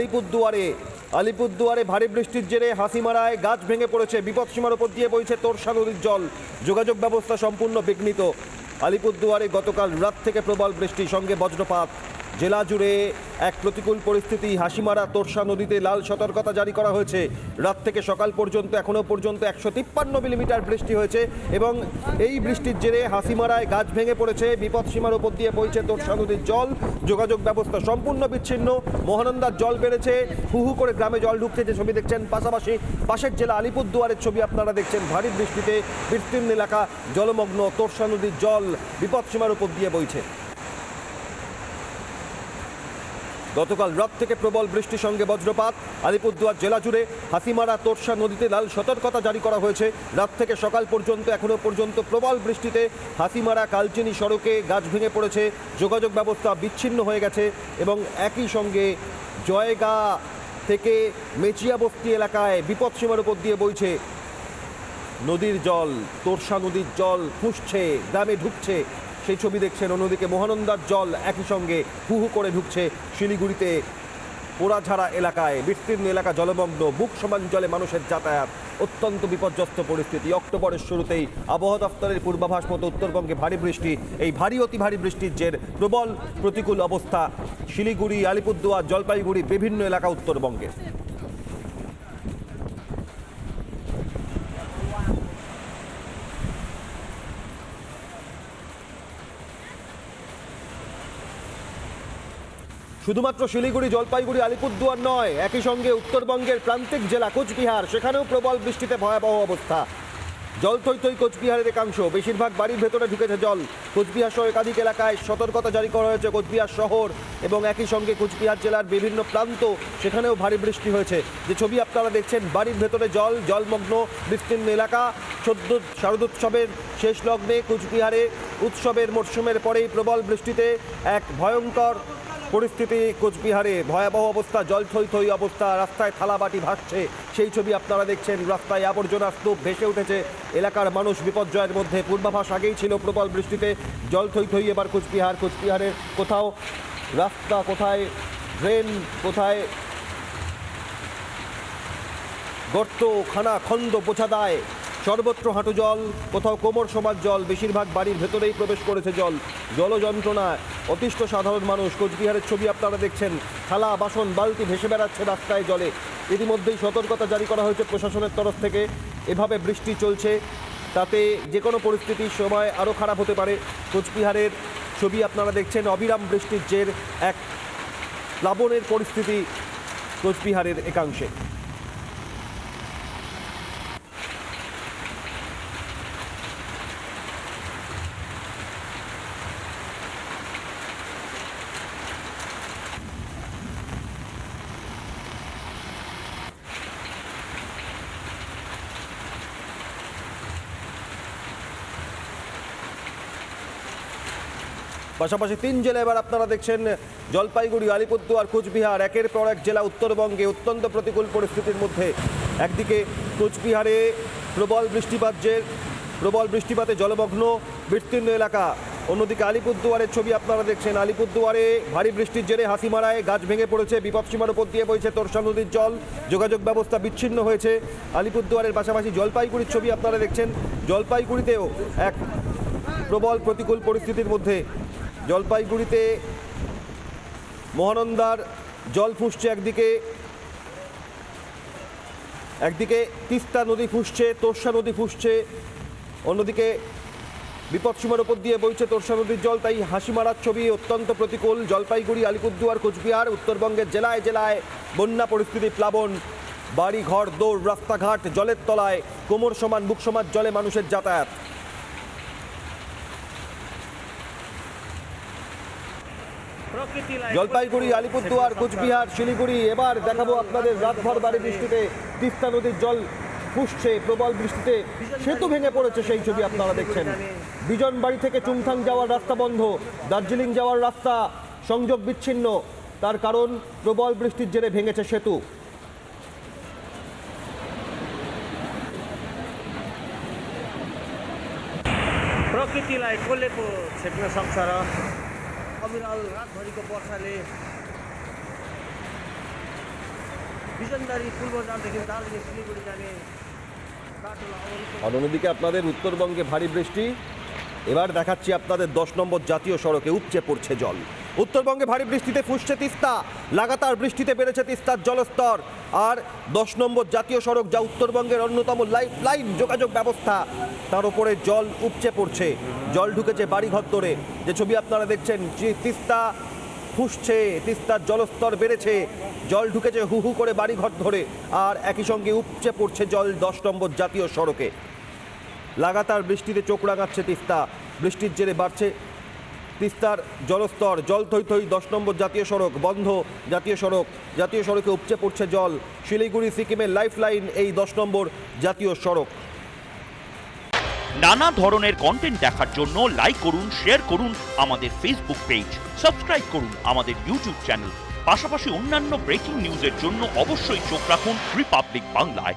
আলিপুরদুয়ারে আলিপুরদুয়ারে ভারী বৃষ্টির জেরে হাসিমারায় গাছ ভেঙে পড়েছে বিপদসীমার উপর দিয়ে বইছে তোরসা নদীর জল। যোগাযোগ ব্যবস্থা সম্পূর্ণ বিঘ্নিত। আলিপুরদুয়ারে গতকাল রাত থেকে প্রবল বৃষ্টির সঙ্গে বজ্রপাত। জেলা জুড়ে এক প্রতিকূল পরিস্থিতি। হাসিমারা তোরসা নদীতে লাল সতর্কতা জারি করা হয়েছে। রাত থেকে সকাল পর্যন্ত, এখনও পর্যন্ত একশো তিপ্পান্ন মিলিমিটার বৃষ্টি হয়েছে এবং এই বৃষ্টির জেরে হাসিমারায় গাছ ভেঙে পড়েছে। বিপদসীমার উপর দিয়ে বইছে তোরসা নদীর জল। যোগাযোগ ব্যবস্থা সম্পূর্ণ বিচ্ছিন্ন। মহানন্দার জল বেড়েছে। হু হু করে গ্রামে জল ঢুকছে যে ছবি দেখছেন পাশাপাশি পাশের জেলা আলিপুরদুয়ারের ছবি আপনারা দেখছেন। ভারী বৃষ্টিতে বিস্তীর্ণ এলাকা, জলমগ্ন তোরসা নদীর জল বিপদসীমার উপর দিয়ে বইছে। গতকাল রাত থেকে প্রবল বৃষ্টির সঙ্গে বজ্রপাত। আলিপুরদুয়ার জেলা জুড়ে হাসিমারা তোরসা নদীতে লাল সতর্কতা জারি করা হয়েছে। রাত থেকে সকাল পর্যন্ত এখনও পর্যন্ত প্রবল বৃষ্টিতে হাসিমারা কালচিনি সড়কে গাছ ভেঙে পড়েছে। যোগাযোগ ব্যবস্থা বিচ্ছিন্ন হয়ে গেছে এবং একই সঙ্গে জয়গা থেকে মেচিয়া বস্তি এলাকায় বিপদসীমার উপর দিয়ে বইছে। নদীর জল, তোরসা নদীর জল ফুসছে গ্রামে ঢুকছে। সেই ছবি দেখছেন, অন্যদিকে মহানন্দার জল একই সঙ্গে হু হু করে ঢুকছে শিলিগুড়িতে পোড়াঝাড়া এলাকায়। বিস্তীর্ণ এলাকা জলমগ্ন, বুক সমান জলে মানুষের যাতায়াত। অত্যন্ত বিপর্যস্ত পরিস্থিতি। অক্টোবরের শুরুতেই আবহাওয়া দফতরের পূর্বাভাস মতো উত্তরবঙ্গে ভারী বৃষ্টি, এই ভারী অতি ভারী বৃষ্টির জের প্রবল প্রতিকূল অবস্থা শিলিগুড়ি, আলিপুরদুয়ার, জলপাইগুড়ি, বিভিন্ন এলাকা উত্তরবঙ্গে শুধুমাত্র শিলিগুড়ি, জলপাইগুড়ি, আলিপুরদুয়ার নয়, একই সঙ্গে উত্তরবঙ্গের প্রান্তিক জেলা কোচবিহার, সেখানেও প্রবল বৃষ্টিতে ভয়াবহ অবস্থা। জল থই কোচবিহারের একাংশ, বেশিরভাগ বাড়ির ভেতরে ঢুকেছে জল। কোচবিহার সহ একাধিক এলাকায় সতর্কতা জারি করা হয়েছে কোচবিহার শহর এবং একই সঙ্গে কোচবিহার জেলার বিভিন্ন প্রান্ত, সেখানেও ভারী বৃষ্টি হয়েছে। যে ছবি আপনারা দেখছেন, বাড়ির ভেতরে জল, জলমগ্ন, বিস্তীর্ণ এলাকা সদ্য শারদোৎসবের শেষ লগ্নে কোচবিহারে উৎসবের মরশুমের পরেই প্রবল বৃষ্টিতে এক ভয়ঙ্কর পরিস্থিতি কোচবিহারে, ভয়াবহ অবস্থা, জল থই থই অবস্থা, রাস্তায় থালাবাটি ভাসছে। সেই ছবি আপনারা দেখছেন, রাস্তায় আবর্জনা স্তূপ ভেসে উঠেছে। এলাকার মানুষ বিপর্যয়ের মধ্যে, পূর্বাভাস আগেই ছিল প্রবল বৃষ্টিতে। জল থই থই এবার কোচবিহার, কোচবিহারের কোথাও রাস্তা কোথায়, ড্রেন কোথায় গর্ত খানা খন্দ বোঝা দেয়। সর্বত্র হাঁটু জল, কোথাও কোমর সমান জল, বেশিরভাগ বাড়ির ভেতরেই প্রবেশ করেছে জল। জল যন্ত্রণায় অতিষ্ঠ সাধারণ মানুষ, কোচবিহারের ছবি আপনারা দেখছেন। থালা, বাসন, বালতি ভেসে বেড়াচ্ছে রাস্তায় জলে। ইতিমধ্যেই সতর্কতা জারি করা হয়েছে প্রশাসনের তরফ থেকে। এভাবে বৃষ্টি চলছে, তাতে যে কোনো পরিস্থিতির সময় আরও খারাপ হতে পারে। কোচবিহারের ছবি আপনারা দেখছেন, অবিরাম বৃষ্টির জের, এক প্লাবনের পরিস্থিতি কোচবিহারের একাংশে। পাশাপাশি তিন জেলা এবার আপনারা দেখছেন জলপাইগুড়ি, আলিপুরদুয়ার, কোচবিহার, একের পর এক জেলা উত্তরবঙ্গে অত্যন্ত প্রতিকূল পরিস্থিতির মধ্যে। একদিকে কোচবিহারে প্রবল বৃষ্টিপাত যে প্রবল বৃষ্টিপাতে জলমগ্ন, বিস্তীর্ণ এলাকা। অন্যদিকে আলিপুরদুয়ারের ছবি আপনারা দেখছেন। আলিপুরদুয়ারে ভারী বৃষ্টির জেরে হাসিমারায় গাছ ভেঙে পড়েছে বিপদসীমার উপর দিয়ে বইছে তোরসা নদীর জল। যোগাযোগ ব্যবস্থা বিচ্ছিন্ন হয়েছে। আলিপুরদুয়ারের পাশাপাশি জলপাইগুড়ির ছবি আপনারা দেখছেন। জলপাইগুড়িতেও এক প্রবল প্রতিকূল পরিস্থিতির মধ্যে জলপাইগুড়িতে মহানন্দার জল ফুসছে একদিকে একদিকে তিস্তা নদী ফুসছে, তোরসা নদী ফুসছে, অন্যদিকে বিপদসীমার উপর দিয়ে বইছে তোরসা নদীর জল, তাই হাসি মারার ছবি অত্যন্ত প্রতিকূল। জলপাইগুড়ি, আলিপুরদুয়ার, কোচবিহার, উত্তরবঙ্গের জেলায় জেলায় বন্যা পরিস্থিতি প্লাবন। বাড়ি ঘর দৌড় রাস্তাঘাট, জলের তলায় কোমর সমান বুক সমান, জলে মানুষের যাতায়াত। জলপাইগুড়ি আলিপুরদুয়ার কোচবিহার শিলিগুড়ি এবার দেখাবো আপনাদের রাতভর বাড়ি বৃষ্টিতে তিস্তা নদীর জল ফুসছে প্রবল বৃষ্টিতে সেতু ভেঙে পড়েছে সেই ছবি আপনারা দেখছেন বিজন বাড়ি থেকে চুংথাং যাওয়ার রাস্তা বন্ধ দার্জিলিং যাওয়ার রাস্তা সংযোগ বিচ্ছিন্ন তার কারণ প্রবল বৃষ্টির জেরে ভেঙেছে সেতু प्रकृतिलाई कसले पो छेक्न सक्छ र अविरल रातभरिको वर्षाले বিজনদারি ফুলবাজার থেকে দার্জিলিং শিলিগুড়ি যাবে কাটোলা অবরুদ্ধ আর অন্যদিকে আপনাদের উত্তরবঙ্গে ভারী বৃষ্টি এবার দেখাচ্ছি আপনাদের দশ নম্বর জাতীয় সড়কে উপচে পড়ছে জল উত্তরবঙ্গে ভারী বৃষ্টিতে ফুসছে তিস্তা। লাগাতার বৃষ্টিতে বেড়েছে তিস্তার জলস্তর। আর দশ নম্বর জাতীয় সড়ক যা উত্তরবঙ্গের অন্যতম লাইফ লাইন যোগাযোগ ব্যবস্থা, তার উপরে জল উপচে পড়ছে। জল ঢুকেছে বাড়িঘর ধরে। যে ছবি আপনারা দেখছেন, যে তিস্তা ফুসছে, তিস্তার জলস্তর বেড়েছে। জল ঢুকেছে হু হু করে বাড়িঘর ধরে। আর একই সঙ্গে উপচে পড়ছে জল দশ নম্বর জাতীয় সড়কে। লাগাতার বৃষ্টিতে চোখ রাঙাচ্ছে তিস্তা। বৃষ্টির জেরে বাড়ছে তিস্তার জলস্তর, জল থই থই দশ নম্বর জাতীয় সড়ক, বন্ধ জাতীয় সড়ক। জাতীয় সড়কে উপচে পড়ছে জল। শিলিগুড়ি সিকিমের লাইফ লাইন এই দশ নম্বর জাতীয় সড়ক। নানা ধরনের কন্টেন্ট দেখার জন্য লাইক করুন শেয়ার করুন আমাদের ফেসবুক পেজ সাবস্ক্রাইব করুন আমাদের ইউটিউব চ্যানেল পাশাপাশি অন্যান্য ব্রেকিং নিউজের জন্য অবশ্যই চোখ রাখুন রিপাবলিক বাংলায়